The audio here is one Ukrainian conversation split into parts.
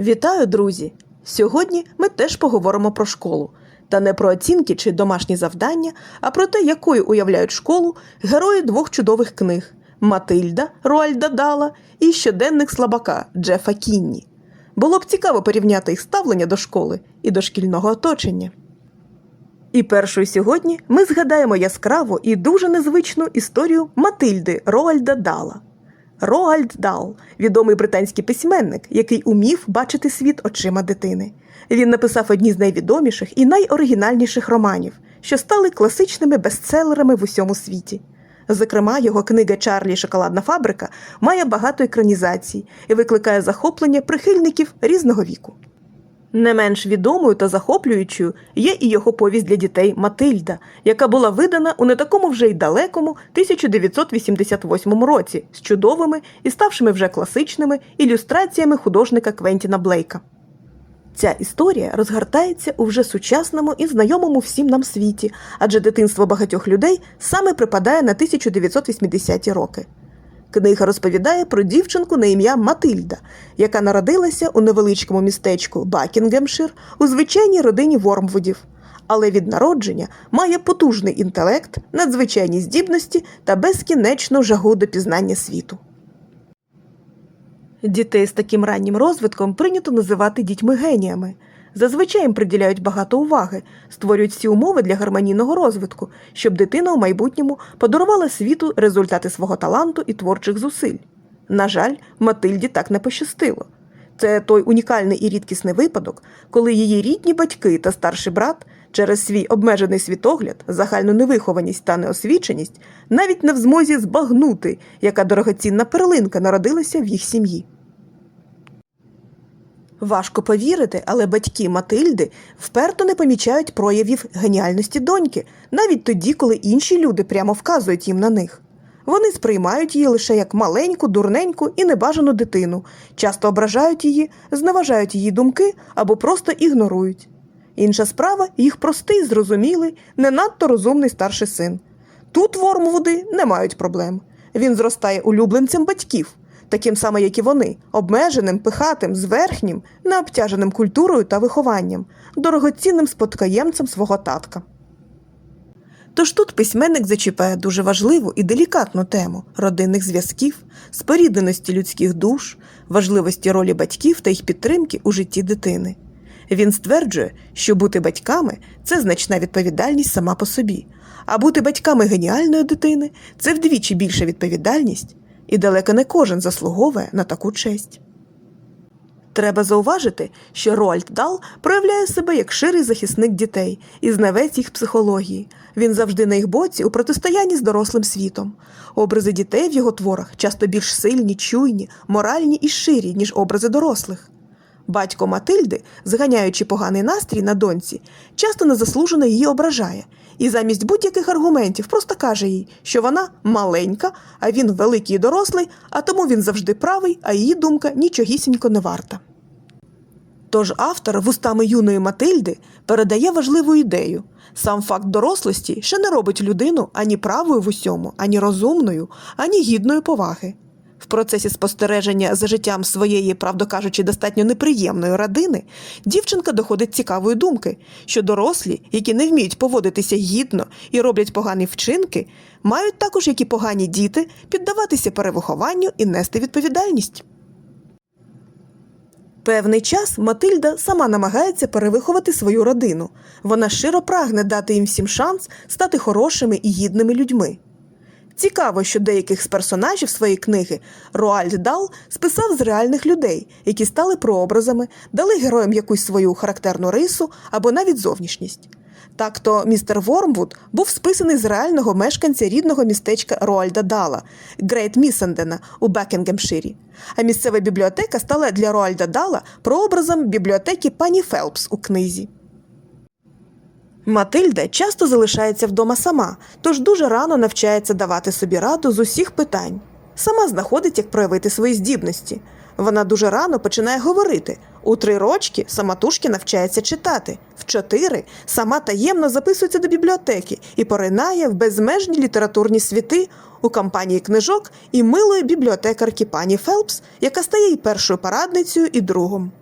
Вітаю, друзі! Сьогодні ми теж поговоримо про школу. Та не про оцінки чи домашні завдання, а про те, якою уявляють школу герої двох чудових книг Матильда Руальда Дала і щоденник слабака Джефа Кінні. Було б цікаво порівняти їх ставлення до школи і до шкільного оточення. І першою сьогодні ми згадаємо яскраву і дуже незвичну історію Матильди Роальда Дала. Роальд Дал відомий британський письменник, який умів бачити світ очима дитини. Він написав одні з найвідоміших і найоригінальніших романів, що стали класичними бестселерами в усьому світі. Зокрема, його книга Чарлі Шоколадна фабрика має багато екранізацій і викликає захоплення прихильників різного віку. Не менш відомою та захоплюючою є і його повість для дітей Матильда, яка була видана у не такому вже й далекому 1988 році з чудовими і ставшими вже класичними ілюстраціями художника Квентіна Блейка. Ця історія розгортається у вже сучасному і знайомому всім нам світі, адже дитинство багатьох людей саме припадає на 1980-ті роки. Книга розповідає про дівчинку на ім'я Матильда, яка народилася у невеличкому містечку Бакінгемшир у звичайній родині Вормвудів, але від народження має потужний інтелект, надзвичайні здібності та безкінечну жагу до пізнання світу. Дітей з таким раннім розвитком прийнято називати дітьми-геніями. Зазвичай їм приділяють багато уваги, створюють всі умови для гармонійного розвитку, щоб дитина у майбутньому подарувала світу результати свого таланту і творчих зусиль. На жаль, Матильді так не пощастило. Це той унікальний і рідкісний випадок, коли її рідні батьки та старший брат через свій обмежений світогляд, загальну невихованість та неосвіченість навіть не в змозі збагнути, яка дорогоцінна перлинка народилася в їх сім'ї. Важко повірити, але батьки Матильди вперто не помічають проявів геніальності доньки, навіть тоді, коли інші люди прямо вказують їм на них. Вони сприймають її лише як маленьку, дурненьку і небажану дитину, часто ображають її, зневажають її думки або просто ігнорують. Інша справа їх простий, зрозумілий, не надто розумний старший син. Тут Вормвуди не мають проблем. Він зростає улюбленцем батьків, таким самим, як і вони, обмеженим, пихатим, зверхнім, необтяженим культурою та вихованням, дорогоцінним спадкоємцем свого татка. Тож тут письменник зачіпає дуже важливу і делікатну тему родинних зв'язків, спорідненості людських душ, важливості ролі батьків та їх підтримки у житті дитини. Він стверджує, що бути батьками це значна відповідальність сама по собі, а бути батьками геніальної дитини це вдвічі більша відповідальність, і далеко не кожен заслуговує на таку честь. Треба зауважити, що Роальд Дал проявляє себе як ширий захисник дітей і знавець їх психології. Він завжди на їх боці у протистоянні з дорослим світом. Образи дітей в його творах часто більш сильні, чуйні, моральні і ширі, ніж образи дорослих. Батько Матильди, зганяючи поганий настрій на доньці, часто незаслужено її ображає, і замість будь-яких аргументів просто каже їй, що вона маленька, а він великий і дорослий, а тому він завжди правий, а її думка нічогісінько не варта. Тож автор вустами юної Матильди передає важливу ідею. Сам факт дорослості ще не робить людину ані правою в усьому, ані розумною, ані гідною поваги. В процесі спостереження за життям своєї, правду кажучи, достатньо неприємної родини, дівчинка доходить цікавої думки, що дорослі, які не вміють поводитися гідно і роблять погані вчинки, мають також, як і погані діти, піддаватися перевихованню і нести відповідальність. Певний час Матильда сама намагається перевиховати свою родину. Вона щиро прагне дати їм всім шанс стати хорошими і гідними людьми. Цікаво, що деяких з персонажів своєї книги Роальд Дал списав з реальних людей, які стали прообразами, дали героям якусь свою характерну рису або навіть зовнішність. Так то містер Вормвуд був списаний з реального мешканця рідного містечка Роальда Дала Грейт Місендена у Бекінгемширі. А місцева бібліотека стала для Роальда Дала прообразом бібліотеки пані Фелпс у книзі. Матильда часто залишається вдома сама, тож дуже рано навчається давати собі раду з усіх питань. Сама знаходить, як проявити свої здібності. Вона дуже рано починає говорити. У три рочки самотужки навчається читати, в чотири сама таємно записується до бібліотеки і поринає в безмежні літературні світи у компанії книжок і милої бібліотекарки пані Фелпс, яка стає і першою порадницею, і другом.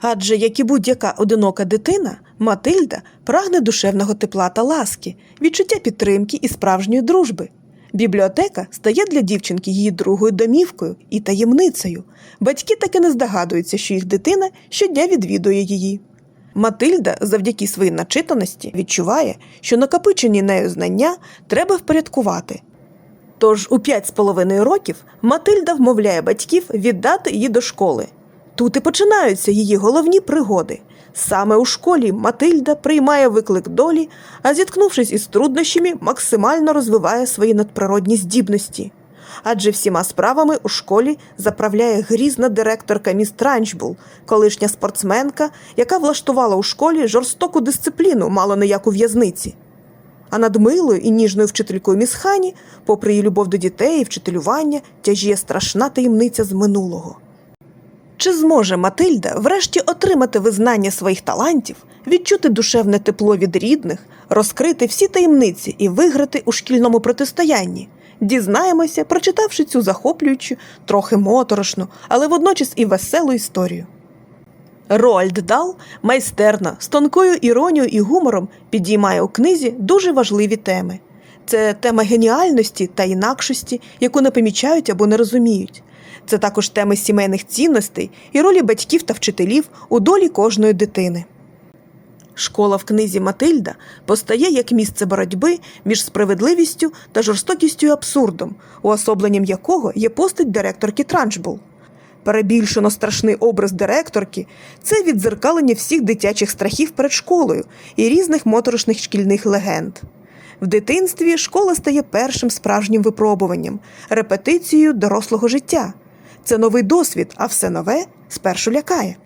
Адже, як і будь-яка одинока дитина, Матильда прагне душевного тепла та ласки, відчуття підтримки і справжньої дружби. Бібліотека стає для дівчинки її другою домівкою і таємницею. Батьки таки не здогадуються, що їх дитина щодня відвідує її. Матильда завдяки своїй начитаності відчуває, що накопичені нею знання треба впорядкувати. Тож у п'ять з половиною років Матильда вмовляє батьків віддати її до школи. Тут і починаються її головні пригоди. Саме у школі Матильда приймає виклик долі, а зіткнувшись із труднощами, максимально розвиває свої надприродні здібності. Адже всіма справами у школі заправляє грізна директорка міс Транчбул, колишня спортсменка, яка влаштувала у школі жорстоку дисципліну, мало не як у в'язниці. А над милою і ніжною вчителькою міс Хані, попри її любов до дітей і вчителювання, тяжіє страшна таємниця з минулого. Чи зможе Матильда врешті отримати визнання своїх талантів, відчути душевне тепло від рідних, розкрити всі таємниці і виграти у шкільному протистоянні? Дізнаємося, прочитавши цю захоплюючу, трохи моторошну, але водночас і веселу історію. Роальд Дал майстерно, з тонкою іронією і гумором підіймає у книзі дуже важливі теми. Це тема геніальності та інакшості, яку не помічають або не розуміють. Це також теми сімейних цінностей і ролі батьків та вчителів у долі кожної дитини. Школа в книзі Матильда постає як місце боротьби між справедливістю та жорстокістю і абсурдом, уособленням якого є постать директорки Транчбул. Перебільшено страшний образ директорки це віддзеркалення всіх дитячих страхів перед школою і різних моторошних шкільних легенд. В дитинстві школа стає першим справжнім випробуванням, репетицією дорослого життя. Це новий досвід, а все нове спершу лякає.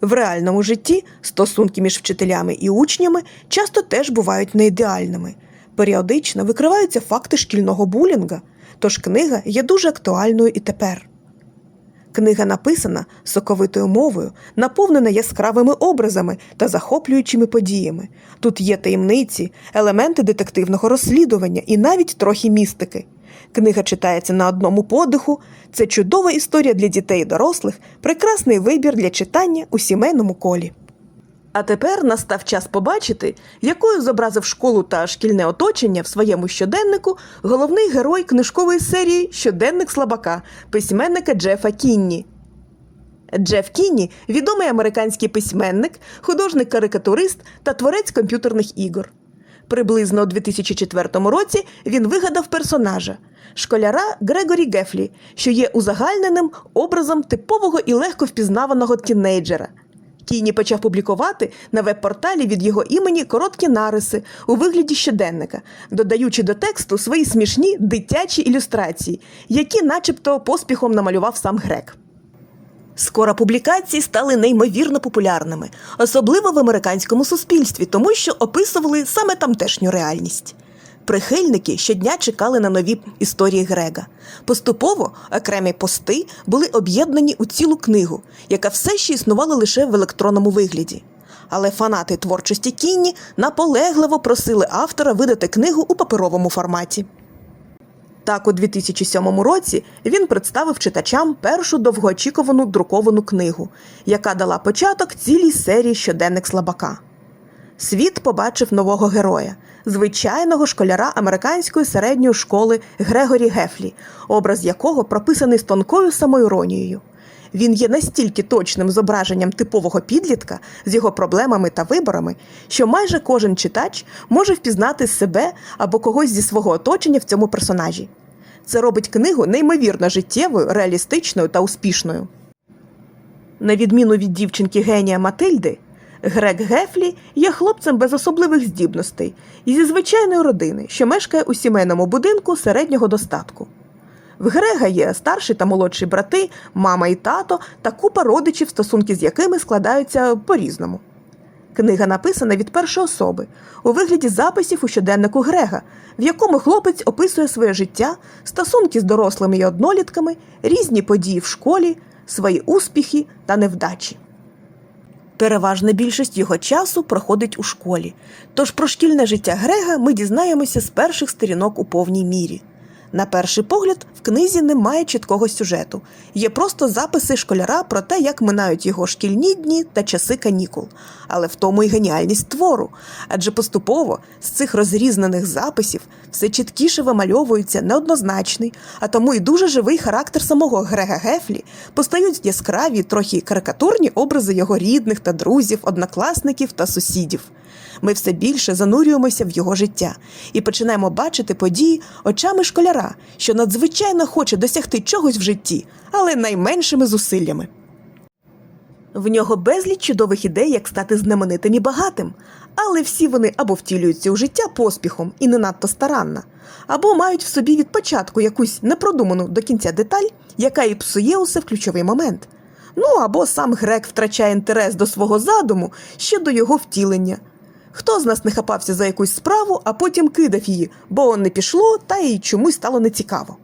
В реальному житті стосунки між вчителями і учнями часто теж бувають неідеальними. Періодично викриваються факти шкільного булінга, тож книга є дуже актуальною і тепер. Книга написана соковитою мовою, наповнена яскравими образами та захоплюючими подіями. Тут є таємниці, елементи детективного розслідування і навіть трохи містики. Книга читається на одному подиху. Це чудова історія для дітей і дорослих, прекрасний вибір для читання у сімейному колі. А тепер настав час побачити, якою зобразив школу та шкільне оточення в своєму щоденнику головний герой книжкової серії Щоденник слабака письменника Джефа Кінні. Джеф Кінні відомий американський письменник, художник-карикатурист та творець комп'ютерних ігор. Приблизно у 2004 році він вигадав персонажа школяра Грегорі Гефлі, що є узагальненим образом типового і легко впізнаваного тінейджера. Кіні почав публікувати на веб-порталі від його імені короткі нариси у вигляді щоденника, додаючи до тексту свої смішні дитячі ілюстрації, які, начебто, поспіхом намалював сам грек. Скоро публікації стали неймовірно популярними, особливо в американському суспільстві, тому що описували саме тамтешню реальність. Прихильники щодня чекали на нові історії Грега. Поступово окремі пости були об'єднані у цілу книгу, яка все ще існувала лише в електронному вигляді. Але фанати творчості Кінні наполегливо просили автора видати книгу у паперовому форматі. Так, у 2007 році він представив читачам першу довгоочікувану друковану книгу, яка дала початок цілій серії щоденник слабака. Світ побачив нового героя, звичайного школяра американської середньої школи Грегорі Гефлі, образ якого прописаний з тонкою самоіронією. Він є настільки точним зображенням типового підлітка з його проблемами та виборами, що майже кожен читач може впізнати себе або когось зі свого оточення в цьому персонажі. Це робить книгу неймовірно життєвою, реалістичною та успішною. На відміну від дівчинки генія Матильди, Грег Гефлі є хлопцем без особливих здібностей і зі звичайної родини, що мешкає у сімейному будинку середнього достатку. В Грега є старші та молодші брати, мама і тато та купа родичів, стосунки з якими складаються по-різному. Книга написана від першої особи у вигляді записів у щоденнику Грега, в якому хлопець описує своє життя, стосунки з дорослими й однолітками, різні події в школі, свої успіхи та невдачі. Переважна більшість його часу проходить у школі, тож про шкільне життя Грега ми дізнаємося з перших сторінок у повній мірі. На перший погляд, в книзі немає чіткого сюжету. Є просто записи школяра про те, як минають його шкільні дні та часи канікул. Але в тому й геніальність твору. Адже поступово з цих розрізнених записів все чіткіше вимальовується неоднозначний, а тому і дуже живий характер самого Грега Гефлі, постають яскраві, трохи карикатурні образи його рідних та друзів, однокласників та сусідів. Ми все більше занурюємося в його життя і починаємо бачити події очами школяра, що надзвичайно хоче досягти чогось в житті, але найменшими зусиллями. В нього безліч чудових ідей, як стати знаменитим і багатим, але всі вони або втілюються у життя поспіхом і не надто старанно, або мають в собі від початку якусь непродуману до кінця деталь, яка і псує усе в ключовий момент. Ну або сам грек втрачає інтерес до свого задуму ще до його втілення. Хто з нас не хапався за якусь справу, а потім кидав її, бо он не пішло, та й чомусь стало нецікаво.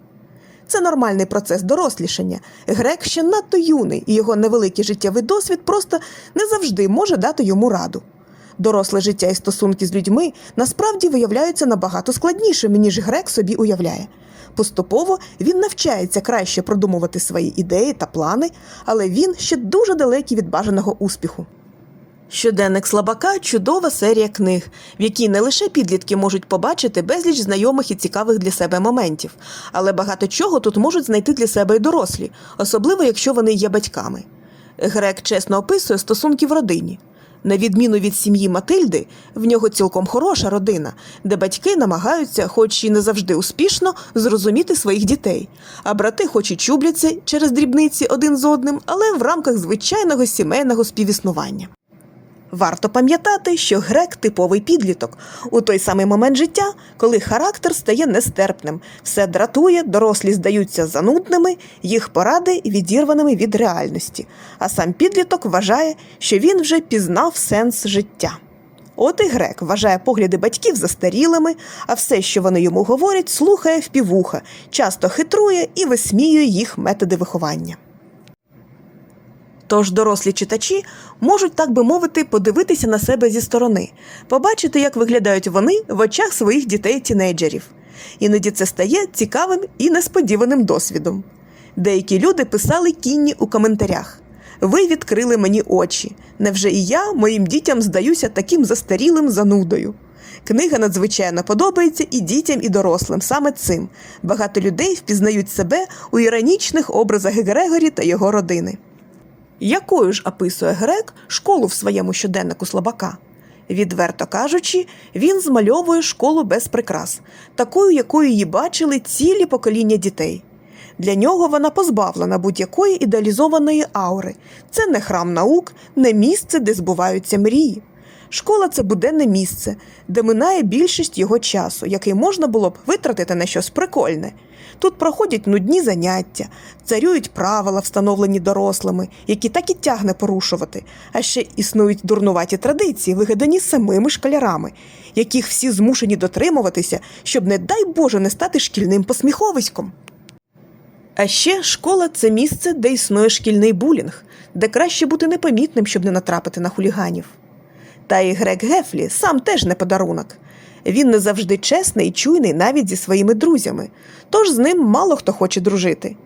Це нормальний процес дорослішання. Грек ще надто юний, і його невеликий життєвий досвід просто не завжди може дати йому раду. Доросле життя і стосунки з людьми насправді виявляються набагато складнішими, ніж грек собі уявляє. Поступово він навчається краще продумувати свої ідеї та плани, але він ще дуже далекий від бажаного успіху. Щоденник слабака чудова серія книг, в якій не лише підлітки можуть побачити безліч знайомих і цікавих для себе моментів, але багато чого тут можуть знайти для себе і дорослі, особливо якщо вони є батьками. Грек чесно описує стосунки в родині. На відміну від сім'ї Матильди, в нього цілком хороша родина, де батьки намагаються, хоч і не завжди успішно, зрозуміти своїх дітей. А брати, хоч і чубляться через дрібниці один з одним, але в рамках звичайного сімейного співіснування. Варто пам'ятати, що грек типовий підліток у той самий момент життя, коли характер стає нестерпним, все дратує, дорослі здаються занудними, їх поради відірваними від реальності. А сам підліток вважає, що він вже пізнав сенс життя. От і грек вважає погляди батьків застарілими, а все, що вони йому говорять, слухає впівуха, часто хитрує і висміює їх методи виховання. Тож дорослі читачі можуть, так би мовити, подивитися на себе зі сторони, побачити, як виглядають вони в очах своїх дітей-тінейджерів. Іноді це стає цікавим і несподіваним досвідом. Деякі люди писали кінні у коментарях: Ви відкрили мені очі. Невже і я моїм дітям здаюся таким застарілим занудою? Книга надзвичайно подобається і дітям, і дорослим саме цим. Багато людей впізнають себе у іронічних образах Грегорі та його родини. Якою ж описує грек школу в своєму щоденнику слабака? Відверто кажучи, він змальовує школу без прикрас, такою, якою її бачили цілі покоління дітей. Для нього вона позбавлена будь-якої ідеалізованої аури. Це не храм наук, не місце, де збуваються мрії. Школа це буденне місце, де минає більшість його часу, який можна було б витратити на щось прикольне. Тут проходять нудні заняття, царюють правила, встановлені дорослими, які так і тягне порушувати, а ще існують дурнуваті традиції, вигадані самими школярами, яких всі змушені дотримуватися, щоб, не дай Боже, не стати шкільним посміховиськом. А ще школа це місце, де існує шкільний булінг, де краще бути непомітним, щоб не натрапити на хуліганів. Та і Грек Гефлі сам теж не подарунок. Він не завжди чесний і чуйний навіть зі своїми друзями, тож з ним мало хто хоче дружити.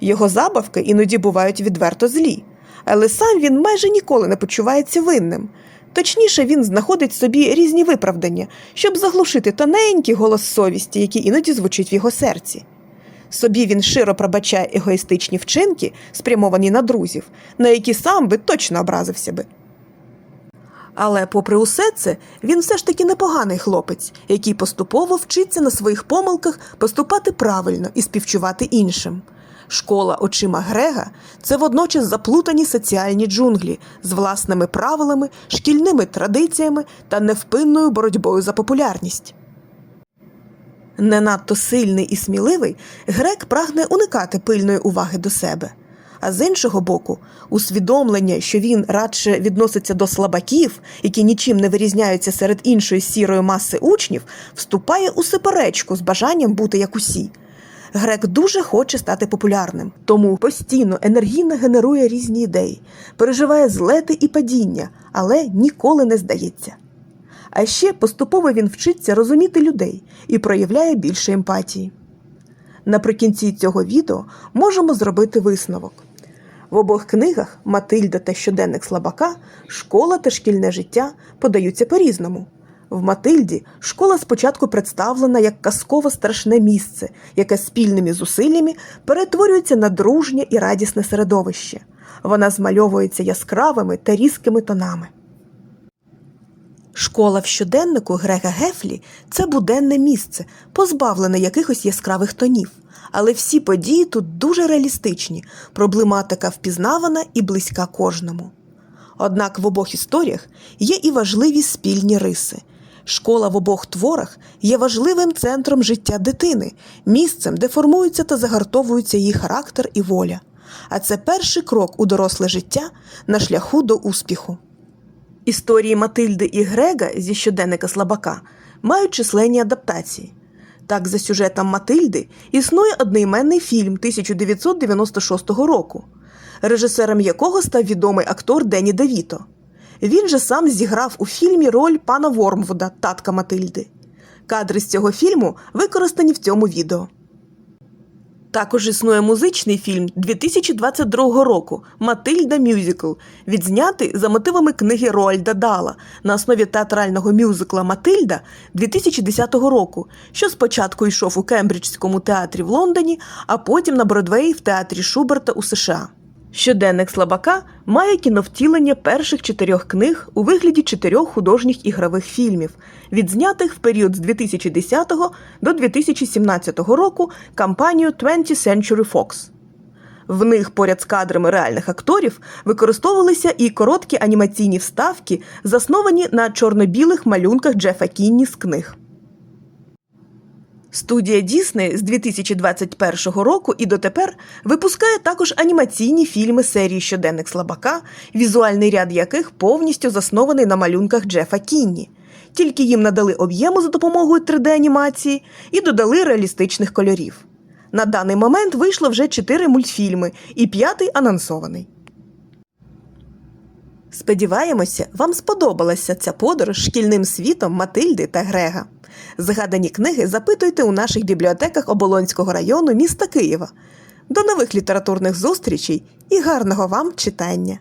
Його забавки іноді бувають відверто злі, але сам він майже ніколи не почувається винним. Точніше, він знаходить собі різні виправдання, щоб заглушити тоненький голос совісті, який іноді звучить в його серці. Собі він широ пробачає егоїстичні вчинки, спрямовані на друзів, на які сам би точно образився би. Але, попри усе це, він все ж таки непоганий хлопець, який поступово вчиться на своїх помилках поступати правильно і співчувати іншим. Школа очима Грега це водночас заплутані соціальні джунглі з власними правилами, шкільними традиціями та невпинною боротьбою за популярність. Не надто сильний і сміливий, грек прагне уникати пильної уваги до себе. А з іншого боку, усвідомлення, що він радше відноситься до слабаків, які нічим не вирізняються серед іншої сірої маси учнів, вступає у суперечку з бажанням бути як усі. Грек дуже хоче стати популярним, тому постійно енергійно генерує різні ідеї, переживає злети і падіння, але ніколи не здається. А ще поступово він вчиться розуміти людей і проявляє більше емпатії. Наприкінці цього відео можемо зробити висновок. В обох книгах Матильда та щоденник слабака школа та шкільне життя подаються по-різному. В Матильді школа спочатку представлена як казково страшне місце, яке спільними зусиллями перетворюється на дружнє і радісне середовище. Вона змальовується яскравими та різкими тонами. Школа в щоденнику Грега Гефлі це буденне місце, позбавлене якихось яскравих тонів. Але всі події тут дуже реалістичні, проблематика впізнавана і близька кожному. Однак в обох історіях є і важливі спільні риси. Школа в обох творах є важливим центром життя дитини, місцем, де формуються та загартовуються її характер і воля. А це перший крок у доросле життя на шляху до успіху. Історії Матильди і Грега зі щоденника Слабака мають численні адаптації. Так, за сюжетом Матильди існує одноіменний фільм 1996 року, режисером якого став відомий актор Дені Девіто. Він же сам зіграв у фільмі роль пана Вормвуда, татка Матильди. Кадри з цього фільму використані в цьому відео. Також існує музичний фільм 2022 року Матильда Мюзикл, відзнятий за мотивами книги Роальда Дала на основі театрального мюзикла Матильда 2010 року, що спочатку йшов у Кембриджському театрі в Лондоні, а потім на Бродвеї в театрі Шуберта у США. Щоденник Слабака має кіновтілення перших чотирьох книг у вигляді чотирьох художніх ігрових фільмів, відзнятих в період з 2010 до 2017 року кампанію 20th Century Fox. В них поряд з кадрами реальних акторів використовувалися і короткі анімаційні вставки, засновані на чорно-білих малюнках Джефа Кінні з книг. Студія Дісней з 2021 року і дотепер випускає також анімаційні фільми серії Щоденник Слабака, візуальний ряд яких повністю заснований на малюнках Джефа Кінні. Тільки їм надали об'єму за допомогою 3D-анімації і додали реалістичних кольорів. На даний момент вийшло вже 4 мультфільми і п'ятий анонсований. Сподіваємося, вам сподобалася ця подорож шкільним світом Матильди та Грега. Згадані книги запитуйте у наших бібліотеках Оболонського району міста Києва. До нових літературних зустрічей і гарного вам читання!